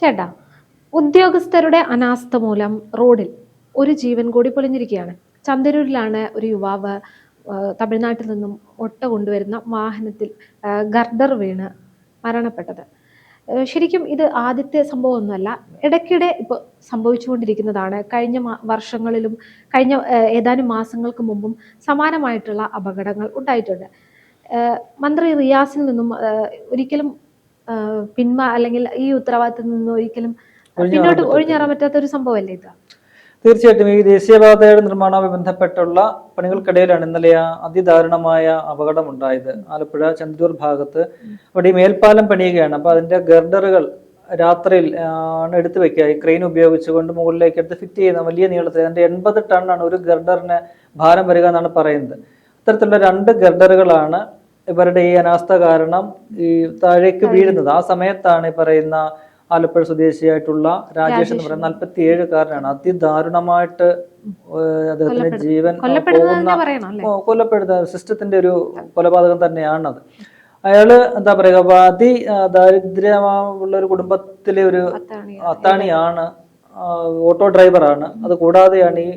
ചേട്ടാ ഉദ്യോഗസ്ഥരുടെ അനാസ്ഥ മൂലം റോഡിൽ ഒരു ജീവൻ കൂടി പൊലിഞ്ഞിരിക്കുകയാണ് ചന്ദരൂരിലാണ് ഒരു യുവാവ് തമിഴ്നാട്ടിൽ നിന്നും ഒട്ട കൊണ്ടുവരുന്ന വാഹനത്തിൽ ഗർദർ വീണ് മരണപ്പെട്ടത്. ശരിക്കും ഇത് ആദ്യത്തെ സംഭവമൊന്നുമല്ല. ഇടയ്ക്കിടെ ഇപ്പോൾ സംഭവിച്ചുകൊണ്ടിരിക്കുന്നതാണ്. കഴിഞ്ഞ വർഷങ്ങളിലും കഴിഞ്ഞ ഏതാനും മാസങ്ങൾക്ക് മുമ്പും സമാനമായിട്ടുള്ള അപകടങ്ങൾ ഉണ്ടായിട്ടുണ്ട്. മന്ത്രി റിയാസിൽ നിന്നും ഒരിക്കലും പിന്മ അല്ലെങ്കിൽ ഈ ഉത്തരവാദിത്തത്തിൽ നിന്ന് ഒരിക്കലും പിന്നോട്ട് ഒഴിഞ്ഞേറാൻ പറ്റാത്ത ഒരു സംഭവമല്ലേ ഇത്? തീർച്ചയായിട്ടും ഈ ദേശീയപാതയുടെ നിർമ്മാണവുമായി ബന്ധപ്പെട്ടുള്ള പണികൾക്കിടയിലാണ് ഇന്നലെ ആ അതിദാരുണമായ അപകടം ഉണ്ടായത് ആലപ്പുഴ ചന്ദ്രൂർ ഭാഗത്ത് അവിടെ ഈ മേൽപ്പാലം പണിയുകയാണ്. അപ്പൊ അതിന്റെ ഗർഡറുകൾ രാത്രിയിൽ ആണ് എടുത്തു വെക്കുക. ഈ ക്രെയിൻ ഉപയോഗിച്ചുകൊണ്ട് മുകളിലേക്ക് എടുത്ത് ഫിറ്റ് ചെയ്യുന്ന വലിയ നീളത്തിൽ അതിന്റെ എൺപത് ടണ്ണാണ് ഒരു ഗർഡറിന് ഭാരം വരിക എന്നാണ് പറയുന്നത്. അത്തരത്തിലുള്ള രണ്ട് ഗർഡറുകളാണ് ഇവരുടെ ഈ അനാസ്ഥ കാരണം ഈ താഴേക്ക് വീഴുന്നത്. ആ സമയത്താണ് ഈ പറയുന്ന ആലപ്പുഴ സ്വദേശിയായിട്ടുള്ള രാജേഷ് എന്ന് പറയുന്ന നാൽപ്പത്തി ഏഴുകാരനാണ് അതിദാരുണമായിട്ട് അദ്ദേഹത്തിന്റെ ജീവൻ പോകുന്ന കൊല്ലപ്പെടുന്ന സിസ്റ്റത്തിന്റെ ഒരു കൊലപാതകം തന്നെയാണത്. അയാൾ എന്താ പറയുക അതി ദാരിദ്ര്യമുള്ള ഒരു കുടുംബത്തിലെ ഒരു അത്താണ് അത്താണിയാണ് ഓട്ടോ ഡ്രൈവറാണ്. അത് കൂടാതെയാണ് ഈ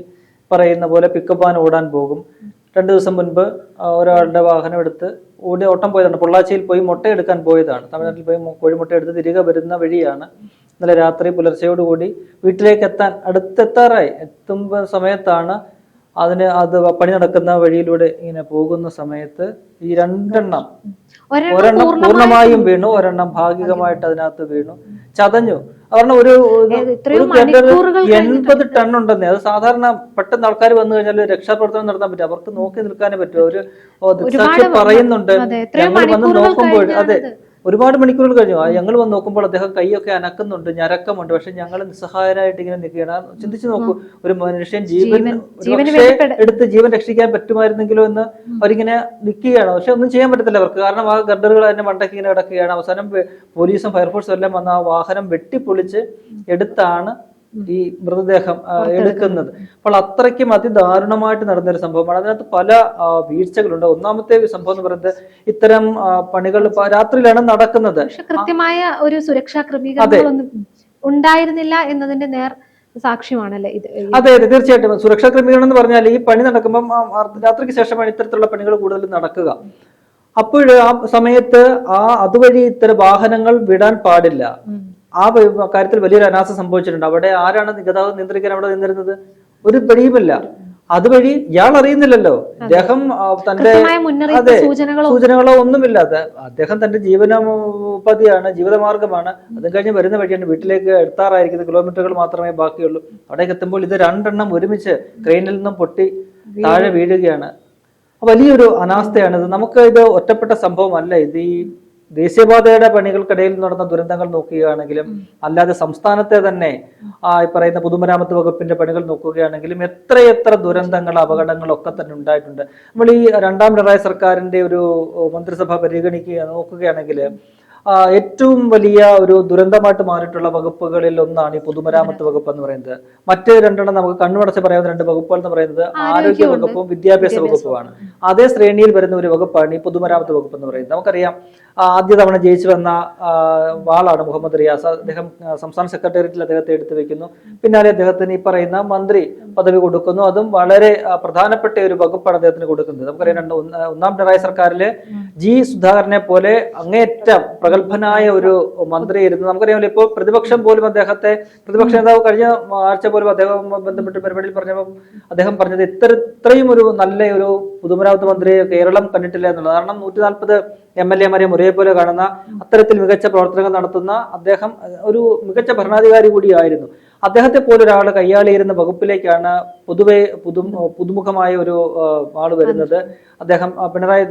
പറയുന്ന പോലെ പിക്കപ്പ് വാൻ ഓടാൻ പോകും. രണ്ടു ദിവസം മുൻപ് ഒരാളുടെ വാഹനം എടുത്ത് ഓടി ഓട്ടം പോയതാണ്. പൊള്ളാച്ചിയിൽ പോയി മുട്ട എടുക്കാൻ പോയതാണ്. തമിഴ്നാട്ടിൽ പോയി കോഴിമുട്ട എടുത്ത് തിരികെ വരുന്ന വഴിയാണ്. ഇന്നലെ രാത്രി പുലർച്ചയോടുകൂടി വീട്ടിലേക്ക് എത്താൻ അടുത്തെത്താറായി. എത്തുമ്പോൾ സമയത്താണ് അതിന് അത് പണി നടക്കുന്ന വഴിയിലൂടെ ഇങ്ങനെ പോകുന്ന സമയത്ത് ഈ രണ്ടെണ്ണം ഒരെണ്ണം പൂർണമായും വീണു. ഒരെണ്ണം ഭാഗികമായിട്ട് അതിനകത്ത് വീണു. ചതഞ്ഞു. കാരണം ഒരു എൺപത് ടൺ ഉണ്ടെന്നേ. അത് സാധാരണ പെട്ടെന്ന് ആൾക്കാർ വന്നു കഴിഞ്ഞാൽ രക്ഷാപ്രവർത്തനം നടത്താൻ പറ്റും. അവർക്ക് നോക്കി നിൽക്കാനേ പറ്റും. അവർ പറയുന്നുണ്ട്. ഞങ്ങൾ വന്ന് നോക്കുമ്പോൾ അതെ. ഒരുപാട് മണിക്കൂറുകൾ കഴിഞ്ഞു. ഞങ്ങൾ വന്ന് നോക്കുമ്പോൾ അദ്ദേഹം കൈയൊക്കെ അനക്കുന്നുണ്ട് ഞരക്കമുണ്ട്. പക്ഷെ ഞങ്ങൾ നിസ്സഹായരായിട്ട് ഇങ്ങനെ നിൽക്കുകയാണ്. ചിന്തിച്ചു നോക്കൂ ഒരു മനുഷ്യൻ ജീവൻ എടുത്ത് ജീവൻ രക്ഷിക്കാൻ പറ്റുമായിരുന്നെങ്കിലോ എന്ന് അവരിങ്ങനെ നിൽക്കുകയാണ്. പക്ഷെ ഒന്നും ചെയ്യാൻ പറ്റത്തില്ല അവർക്ക്. കാരണം ആ ഗർഡറുകൾ തന്നെ മണ്ടയ്ക്ക് ഇങ്ങനെ കിടക്കുകയാണ്. അവസാനം പോലീസും ഫയർഫോഴ്സും എല്ലാം വന്ന് ആ വാഹനം വെട്ടിപ്പൊളിച്ച് എടുത്താണ് ഈ മൃതദേഹം എടുക്കുന്നത്. അപ്പോൾ അത്രയ്ക്കും അതിദാരുണമായിട്ട് നടന്നൊരു സംഭവമാണ്. അതിനകത്ത് പല വീഴ്ചകളുണ്ട്. ഒന്നാമത്തെ സംഭവം എന്ന് പറയുന്നത് ഇത്തരം പണികൾ രാത്രിയിലാണ് നടക്കുന്നത്. കൃത്യമായ ഒരു സുരക്ഷാ ക്രമീകരണങ്ങളൊന്നും ഉണ്ടായിരുന്നില്ല എന്നതിന്റെ നേർ സാക്ഷ്യമാണല്ലേ ഇത്? അതെ അതെ തീർച്ചയായിട്ടും. സുരക്ഷാ ക്രമീകരണം എന്ന് പറഞ്ഞാൽ ഈ പണി നടക്കുമ്പം രാത്രിക്ക് ശേഷമാണ് ഇത്തരത്തിലുള്ള പണികൾ കൂടുതൽ നടക്കുക. അപ്പോൾ ആ സമയത്ത് ആ അതുവഴി ഇത്തരം വാഹനങ്ങൾ വിടാൻ പാടില്ല. ആ കാര്യത്തിൽ വലിയൊരു അനാസ്ഥ സംഭവിച്ചിട്ടുണ്ട്. അവിടെ ആരാണ് ഗതാഗതം നിയന്ത്രിക്കാൻ അവിടെ നിന്നിരുന്നത്? ഒരു പിടിയുമില്ല അതുവഴി ഇയാൾ അറിയുന്നില്ലല്ലോ. അദ്ദേഹം തന്റെ അതെ. സൂചനകളോ ഒന്നുമില്ലാതെ അദ്ദേഹം തന്റെ ജീവനോപാധിയാണ് ജീവിതമാർഗമാണ് അതും കഴിഞ്ഞ് വരുന്ന വഴിയാണ് വീട്ടിലേക്ക് എടുത്താറായിരിക്കുന്നത് കിലോമീറ്ററുകൾ മാത്രമേ ബാക്കിയുള്ളൂ. അവിടേക്ക് എത്തുമ്പോൾ ഇത് രണ്ടെണ്ണം ഒരുമിച്ച് ക്രെയിനിൽ നിന്നും പൊട്ടി താഴെ വീഴുകയാണ്. വലിയൊരു അനാസ്ഥയാണ് ഇത്. നമുക്ക് ഇത് ഒറ്റപ്പെട്ട സംഭവമല്ല. ഇത് ഈ ദേശീയപാതയുടെ പണികൾക്കിടയിൽ നടന്ന ദുരന്തങ്ങൾ നോക്കുകയാണെങ്കിലും അല്ലാതെ സംസ്ഥാനത്തെ തന്നെ ആ ഈ പറയുന്ന പൊതുമരാമത്ത് വകുപ്പിന്റെ പണികൾ നോക്കുകയാണെങ്കിലും എത്രയെത്ര ദുരന്തങ്ങൾ അപകടങ്ങൾ ഒക്കെ തന്നെ ഉണ്ടായിട്ടുണ്ട്. നമ്മൾ ഈ രണ്ടാം പിണറായി സർക്കാരിന്റെ ഒരു മന്ത്രിസഭ പരിഗണിക്കുക നോക്കുകയാണെങ്കിൽ ഏറ്റവും വലിയ ഒരു ദുരന്തമായിട്ട് മാറിയിട്ടുള്ള വകുപ്പുകളിൽ ഒന്നാണ് ഈ പൊതുമരാമത്ത് വകുപ്പ് എന്ന് പറയുന്നത്. മറ്റ് രണ്ടെണ്ണം നമുക്ക് കണ്ണുമടച്ച് പറയാവുന്ന രണ്ട് വകുപ്പുകൾ എന്ന് പറയുന്നത് ആരോഗ്യ വകുപ്പും വിദ്യാഭ്യാസ വകുപ്പുമാണ്. അതേ ശ്രേണിയിൽ വരുന്ന ഒരു വകുപ്പാണ് ഈ പൊതുമരാമത്ത് വകുപ്പ് എന്ന് പറയുന്നത്. നമുക്കറിയാം ആദ്യ തവണ ജയിച്ചു വന്ന വാളാണ് മുഹമ്മദ് റിയാസ്. അദ്ദേഹം സംസ്ഥാന സെക്രട്ടേറിയറ്റിൽ അദ്ദേഹത്തെ എടുത്തു വെക്കുന്നു. പിന്നാലെ അദ്ദേഹത്തിന് ഈ പറയുന്ന മന്ത്രി പദവി കൊടുക്കുന്നു. അതും വളരെ പ്രധാനപ്പെട്ട ഒരു വകുപ്പാണ് അദ്ദേഹത്തിന് കൊടുക്കുന്നത്. നമുക്കറിയാം രണ്ട് ഒന്നാം പിണറായി സർക്കാരിലെ ജി സുധാകരനെ പോലെ അങ്ങേറ്റം പ്രഗത്ഭനായ ഒരു മന്ത്രി ഇരുന്നു നമുക്കറിയാമല്ലോ ഇപ്പോൾ പ്രതിപക്ഷം പോലും അദ്ദേഹത്തെ പ്രതിപക്ഷ നേതാവ് കഴിഞ്ഞ ആഴ്ച പോലും അദ്ദേഹം ബന്ധപ്പെട്ട് പരിപാടിയിൽ പറഞ്ഞപ്പോൾ അദ്ദേഹം പറഞ്ഞത് ഇത്ര ഇത്രയും ഒരു നല്ല ഒരു പൊതുമരാമത്ത് മന്ത്രി കേരളം കണ്ടിട്ടില്ല എന്നുള്ളത്. കാരണം നൂറ്റി നാൽപ്പത് എം എൽ എമാരെയും ഒരേപോലെ കാണുന്ന അത്തരത്തിൽ മികച്ച പ്രവർത്തനങ്ങൾ നടത്തുന്ന അദ്ദേഹം ഒരു മികച്ച ഭരണാധികാരി കൂടിയായിരുന്നു. അദ്ദേഹത്തെ പോലെ ഒരാൾ കൈയാളിയിരുന്ന വകുപ്പിലേക്കാണ് പൊതുവെ പുതു പുതുമുഖമായ ഒരു ആൾ വരുന്നത്. അദ്ദേഹം പിണറായി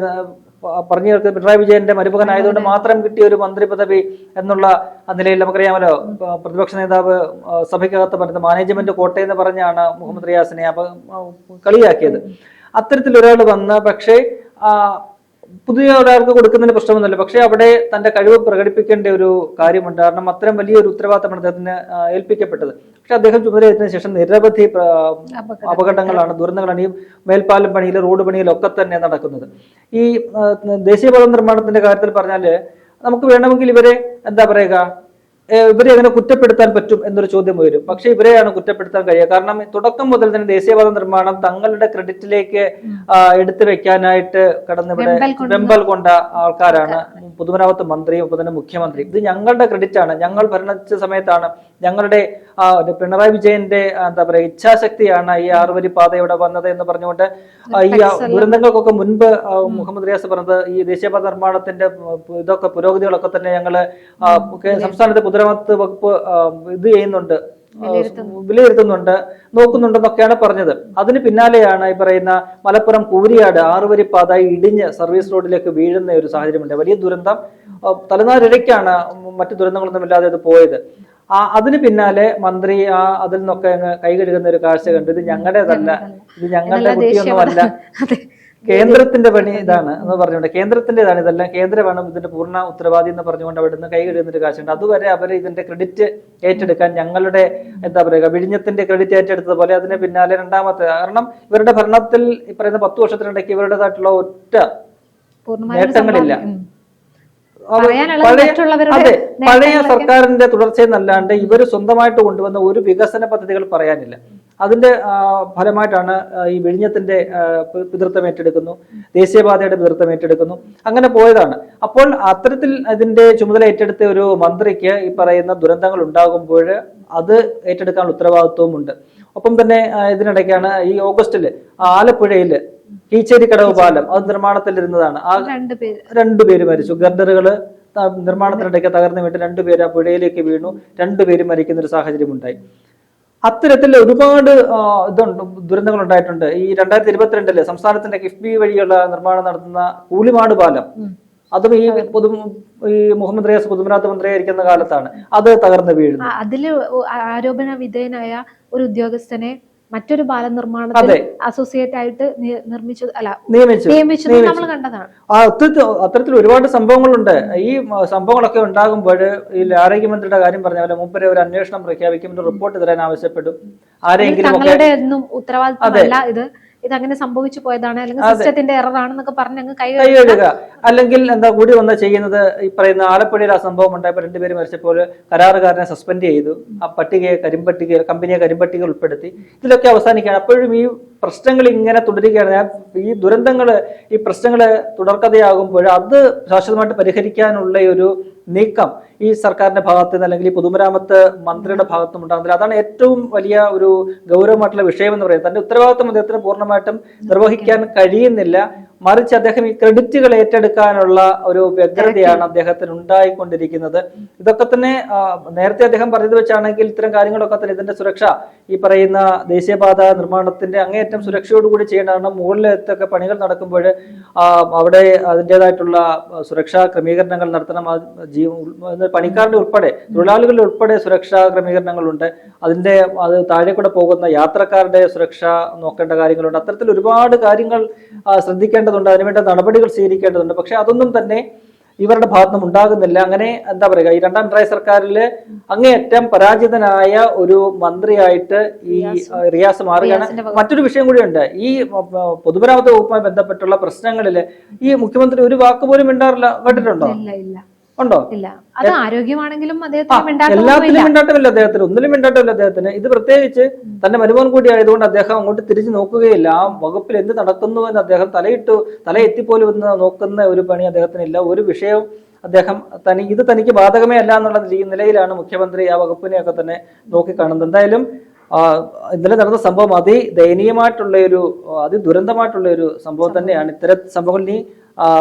പറഞ്ഞു കേൾക്കുന്നത് പിണറായി വിജയന്റെ മരുമകനായതുകൊണ്ട് മാത്രം കിട്ടിയ ഒരു മന്ത്രി പദവി എന്നുള്ള നിലയിൽ നമുക്കറിയാമല്ലോ. പ്രതിപക്ഷ നേതാവ് സഭയ്ക്കകത്ത് പറഞ്ഞത് മാനേജ്മെന്റ് കോട്ടയെന്ന് പറഞ്ഞാണ് മുഹമ്മദ് റിയാസിനെ കളിയാക്കിയത്. അത്തരത്തിൽ ഒരാൾ വന്ന് പക്ഷേ പുതിയ ഒരാൾക്ക് കൊടുക്കുന്നതിന് പ്രശ്നമൊന്നുമില്ല. പക്ഷേ അവിടെ തന്റെ കഴിവ് പ്രകടിപ്പിക്കേണ്ട ഒരു കാര്യമുണ്ട്. കാരണം അത്തരം വലിയൊരു ഉത്തരവാദിത്തമാണ് അദ്ദേഹത്തിന് ഏൽപ്പിക്കപ്പെട്ടത്. പക്ഷെ അദ്ദേഹം ചുമതലയേറ്റതിനു ശേഷം നിരവധി അപകടങ്ങളാണ് ദുരന്തങ്ങളാണ് ഈ മേൽപ്പാലം പണിയിൽ റോഡ് പണിയിലൊക്കെ തന്നെ നടക്കുന്നത്. ഈ ദേശീയപാത നിർമ്മാണത്തിന്റെ കാര്യത്തിൽ പറഞ്ഞാൽ നമുക്ക് വേണമെങ്കിൽ ഇവരെ എന്താ പറയുക ഇവരെ എങ്ങനെ കുറ്റപ്പെടുത്താൻ പറ്റും എന്നൊരു ചോദ്യം വരും പക്ഷെ ഇവരെയാണ് കുറ്റപ്പെടുത്താൻ കഴിയുക. കാരണം തുടക്കം മുതൽ തന്നെ ദേശീയപാത നിർമ്മാണം തങ്ങളുടെ ക്രെഡിറ്റിലേക്ക് എടുത്തു വെക്കാനായിട്ട് കടന്നിവിടെ വെമ്പൽ കൊണ്ട് ആൾക്കാരാണ്. പൊതുമരാമത്ത് മന്ത്രിയും ഒപ്പം തന്നെ മുഖ്യമന്ത്രി ഇത് ഞങ്ങളുടെ ക്രെഡിറ്റ് ആണ് ഞങ്ങൾ ഭരണച്ച സമയത്താണ് ഞങ്ങളുടെ ആ, ഒരു പിണറായി വിജയന്റെ എന്താ പറയുക ഇച്ഛാശക്തിയാണ് ഈ ആറുവരി പാത ഇവിടെ വന്നത് എന്ന് പറഞ്ഞുകൊണ്ട് ഈ ദുരന്തങ്ങൾക്കൊക്കെ മുൻപ് മുഹമ്മദ് റിയാസ് പറഞ്ഞത് ഈ ദേശീയപാത നിർമ്മാണത്തിന്റെ ഇതൊക്കെ പുരോഗതികളൊക്കെ തന്നെ ഞങ്ങൾ സംസ്ഥാനത്തെ പൊതുമരാമത്ത് വകുപ്പ് ഇത് ചെയ്യുന്നുണ്ട്. വിലയിരുത്തുന്നുണ്ട് നോക്കുന്നുണ്ടെന്നൊക്കെയാണ് പറഞ്ഞത്. അതിന് പിന്നാലെയാണ് ഈ പറയുന്ന മലപ്പുറം കൂരിയാട് ആറുവരി പാത ഇടിഞ്ഞ് സർവീസ് റോഡിലേക്ക് വീഴുന്ന ഒരു സാഹചര്യമുണ്ട്. വലിയ ദുരന്തം തലനാരിടയ്ക്കാണ് തലനാരിഴയ്ക്കാണ് മറ്റു ദുരന്തങ്ങളൊന്നുമില്ലാതെ ഇത് പോയത്. ആ അതിന് പിന്നാലെ മന്ത്രി ആ അതിൽ നിന്നൊക്കെ അങ്ങ് കൈ കഴുകുന്ന ഒരു കാഴ്ച കണ്ടു ഇത് ഞങ്ങളുടേതല്ല ഇത് ഞങ്ങളുടെ കുട്ടിയൊന്നുമല്ല കേന്ദ്രത്തിന്റെ പണി ഇതാണ് എന്ന് പറഞ്ഞുകൊണ്ട്. കേന്ദ്രത്തിന്റേതാണ് ഇതെല്ലാം. കേന്ദ്രമാണ് ഇതിന്റെ പൂർണ ഉത്തരവാദി എന്ന് പറഞ്ഞുകൊണ്ട് അവിടെ നിന്ന് കൈ കഴുകുന്നൊരു കാഴ്ചയുണ്ട് അതുവരെ അവർ ഇതിന്റെ ക്രെഡിറ്റ് ഏറ്റെടുക്കാൻ ഞങ്ങളുടെ എന്താ പറയുക വിഴിഞ്ഞത്തിന്റെ ക്രെഡിറ്റ് ഏറ്റെടുത്തതുപോലെ അതിന് പിന്നാലെ രണ്ടാമത്തെ കാരണം ഇവരുടെ ഭരണത്തിൽ ഈ പറയുന്ന പത്ത് വർഷത്തിനിടയ്ക്ക് ഇവരുടേതായിട്ടുള്ള ഒറ്റ നേട്ടങ്ങളില്ല. സംഭവം- ഉം. അവർ പറയാനുള്ളത് പഴയ- മറ്റുള്ളവരുടെ അതെ പഴയ സർക്കാരിന്റെ തുടർച്ചയെന്നല്ലാണ്ട് ഇവർ സ്വന്തമായിട്ട് കൊണ്ടുവന്ന ഒരു വികസന പദ്ധതികൾ പറയാനില്ല. അതിന്റെ ഫലമായിട്ടാണ് ഈ വിഴിഞ്ഞത്തിന്റെ പിതൃത്വം ഏറ്റെടുക്കുന്നു ദേശീയപാതയുടെ പിതൃത്വം ഏറ്റെടുക്കുന്നു അങ്ങനെ പോയതാണ്. അപ്പോൾ അത്തരത്തിൽ അതിന്റെ ചുമതല ഏറ്റെടുത്ത ഒരു മന്ത്രിക്ക് ഈ പറയുന്ന ദുരന്തങ്ങൾ ഉണ്ടാകുമ്പോൾ അത് ഏറ്റെടുക്കാനുള്ള ഉത്തരവാദിത്വവും ഉണ്ട്. ഒപ്പം തന്നെ ഇതിനിടയ്ക്കാണ് ഈ ഓഗസ്റ്റിൽ ആലപ്പുഴയിൽ കീച്ചേരി. കടവ് പാലം അത് നിർമ്മാണത്തിലിരുന്നതാണ്. ആ രണ്ടുപേര് മരിച്ചു. ഗർഡറുകൾ നിർമ്മാണത്തിനിടയ്ക്ക് തകർന്നു വീട്ട് രണ്ടുപേര് ആ പുഴയിലേക്ക് വീണു. രണ്ടുപേര് മരിക്കുന്ന ഒരു സാഹചര്യം ഉണ്ടായി അത്തരത്തിൽ ഒരുപാട് ഇതുണ്ട് ദുരന്തങ്ങൾ ഉണ്ടായിട്ടുണ്ട് ഈ രണ്ടായിരത്തി ഇരുപത്തിരണ്ടിൽ സംസ്ഥാനത്തിന്റെ കിഫ്ബി വഴിയുള്ള നിർമ്മാണം നടത്തുന്ന കൂലിമാട് പാലം. അതും ഈ പൊതു ഈ മുഹമ്മദ് റിയാസ് പൊതുമരാമത്ത് മന്ത്രിയായിരിക്കുന്ന കാലത്താണ്. അത് തകർന്നു വീഴുന്നു. അതിൽ ആരോപണ വിധേയനായ ഒരു ഉദ്യോഗസ്ഥനെ മറ്റൊരു പാലം നിർമ്മാണത്തിൽ അസോസിയേറ്റ് ആയിട്ട് നിർമ്മിച്ചത് അല്ല നിയമിച്ചു നിയമിച്ചത് നമ്മൾ കണ്ടതാണ്. അത്തരത്തിൽ ഒരുപാട് സംഭവങ്ങളുണ്ട്. ഈ സംഭവങ്ങളൊക്കെ ഉണ്ടാകുമ്പോൾ ഈ ആരോഗ്യമന്ത്രിയുടെ കാര്യം പറഞ്ഞ പോലെ മുമ്പേ ഒരു അന്വേഷണം പ്രഖ്യാപിക്കും റിപ്പോർട്ട് തരാൻ ആവശ്യപ്പെടും. ആരെങ്കിലും ഉത്തരവാദിത്തമല്ല ഇത്. ഇത് അങ്ങനെ സംഭവിച്ചു പോയതാണ് അല്ലെങ്കിൽ സിസ്റ്റത്തിന്റെ എറർ ആണെന്നൊക്കെ പറഞ്ഞ് അങ്ങ് കൈ അല്ലെങ്കിൽ എന്താ കൂടി വന്ന ചെയ്യുന്നത് ഈ പറയുന്ന ആലപ്പുഴയിൽ ആ സംഭവം ഉണ്ടായപ്പോൾ രണ്ടുപേര് മരിച്ചപ്പോൾ കരാറുകാരനെ സസ്പെൻഡ് ചെയ്തു. ആ പട്ടികയെ കരിമ്പട്ടിക കമ്പനിയെ കരിമ്പട്ടിക ഉൾപ്പെടുത്തി. ഇതിലൊക്കെ അവസാനിക്കുകയാണ്. അപ്പോഴും ഈ പ്രശ്നങ്ങൾ ഇങ്ങനെ തുടരുകയാണ്. ഈ ദുരന്തങ്ങൾ ഈ പ്രശ്നങ്ങൾ തുടർക്കഥയാകുമ്പോൾ അത് ശാശ്വതമായിട്ട് പരിഹരിക്കാനുള്ള ഒരു നീക്കം ഈ സർക്കാരിന്റെ ഭാഗത്ത് നിന്ന് അല്ലെങ്കിൽ ഈ പൊതുമരാമത്ത് മന്ത്രിയുടെ ഭാഗത്തും ഉണ്ടാകുന്നില്ല അതാണ് ഏറ്റവും വലിയ ഒരു ഗൗരവമായിട്ടുള്ള വിഷയം എന്ന് പറയുന്നത്. തന്റെ ഉത്തരവാദിത്വം അദ്ദേഹത്തിന് പൂർണമായിട്ടും നിർവഹിക്കാൻ കഴിയുന്നില്ല. മറിച്ച് അദ്ദേഹം ഈ ക്രെഡിറ്റുകൾ ഏറ്റെടുക്കാനുള്ള ഒരു വ്യഗ്രതയാണ് അദ്ദേഹത്തിന് ഉണ്ടായിക്കൊണ്ടിരിക്കുന്നത്. ഇതൊക്കെ തന്നെ നേരത്തെ അദ്ദേഹം പറഞ്ഞത് വെച്ചാണെങ്കിൽ ഇത്തരം കാര്യങ്ങളൊക്കെ തന്നെ ഇതിന്റെ സുരക്ഷ. ഈ പറയുന്ന ദേശീയപാത നിർമ്മാണത്തിന്റെ അങ്ങേയറ്റം സുരക്ഷയോടുകൂടി ചെയ്യേണ്ടതാണ് മുകളിലത്തൊക്കെ പണികൾ നടക്കുമ്പോൾ അവിടെ അതിന്റെതായിട്ടുള്ള സുരക്ഷാ ക്രമീകരണങ്ങൾ നടത്തണം. ജീവ പണിക്കാരുടെ ഉൾപ്പെടെ തൊഴിലാളികളുടെ ഉൾപ്പെടെ സുരക്ഷാ ക്രമീകരണങ്ങളുണ്ട്. അതിന്റെ അത് താഴെ കൂടെ പോകുന്ന യാത്രക്കാരുടെ സുരക്ഷ നോക്കേണ്ട കാര്യങ്ങളുണ്ട്. അത്തരത്തിൽ ഒരുപാട് കാര്യങ്ങൾ ആ, ശ്രദ്ധിക്കേണ്ടതുണ്ട് അതിനുവേണ്ട നടപടികൾ സ്വീകരിക്കേണ്ടതുണ്ട്. പക്ഷെ അതൊന്നും തന്നെ ഇവരുടെ ഭാഗത്തുനിന്നും ഉണ്ടാകുന്നില്ല. അങ്ങനെ എന്താ പറയുക ഈ രണ്ടാം പിണറായി സർക്കാരിൽ അങ്ങേയറ്റം പരാജിതനായ ഒരു മന്ത്രിയായിട്ട് ഈ റിയാസ്. മാറുകയാണ്. മറ്റൊരു വിഷയം കൂടിയുണ്ട്. ഈ പൊതുമരാമത്ത് വകുപ്പുമായി ബന്ധപ്പെട്ടുള്ള പ്രശ്നങ്ങളിൽ ഈ മുഖ്യമന്ത്രി ഒരു വാക്കുപോലും മിണ്ടാറില്ല കേട്ടിട്ടുണ്ടോ? ഇല്ല ഇല്ല. ഉണ്ടോ? ഇല്ല. അത് ആരോഗ്യമാണെങ്കിലും എല്ലാത്തിലും മിണ്ടാട്ടമില്ല അദ്ദേഹത്തിന്. ഒന്നിലും മിണ്ടാട്ടമില്ല അദ്ദേഹത്തിന്. ഇത് പ്രത്യേകിച്ച് തന്റെ മരുമോൻ കൂടി ആയതുകൊണ്ട് അദ്ദേഹം അങ്ങോട്ട് തിരിഞ്ഞു നോക്കുകയില്ല. ആ വകുപ്പിൽ എന്ത് നടക്കുന്നു എന്ന് അദ്ദേഹം തലയിട്ട് തല എത്തിപ്പോലും എന്ന് നോക്കുന്ന ഒരു പണി അദ്ദേഹത്തിനില്ല. ഒരു വിഷയവും അദ്ദേഹം തനി ഇത് തനിക്ക് ബാധകമേ അല്ല എന്നുള്ള ഈ നിലയിലാണ് മുഖ്യമന്ത്രി ആ വകുപ്പിനെയൊക്കെ തന്നെ നോക്കിക്കാണുന്നത്. എന്തായാലും ഇന്നലെ നടന്ന സംഭവം അതി ദയനീയമായിട്ടുള്ള ഒരു അതി ദുരന്തമായിട്ടുള്ള ഒരു സംഭവം തന്നെയാണ്. ഇത്തരം ആ,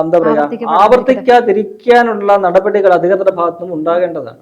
എന്താ പറയുക ആവർത്തിക്കാതിരിക്കാനുള്ള നടപടികൾ അധികൃതരുടെ ഭാഗത്തുനിന്നും ഉണ്ടാകേണ്ടതാണ്.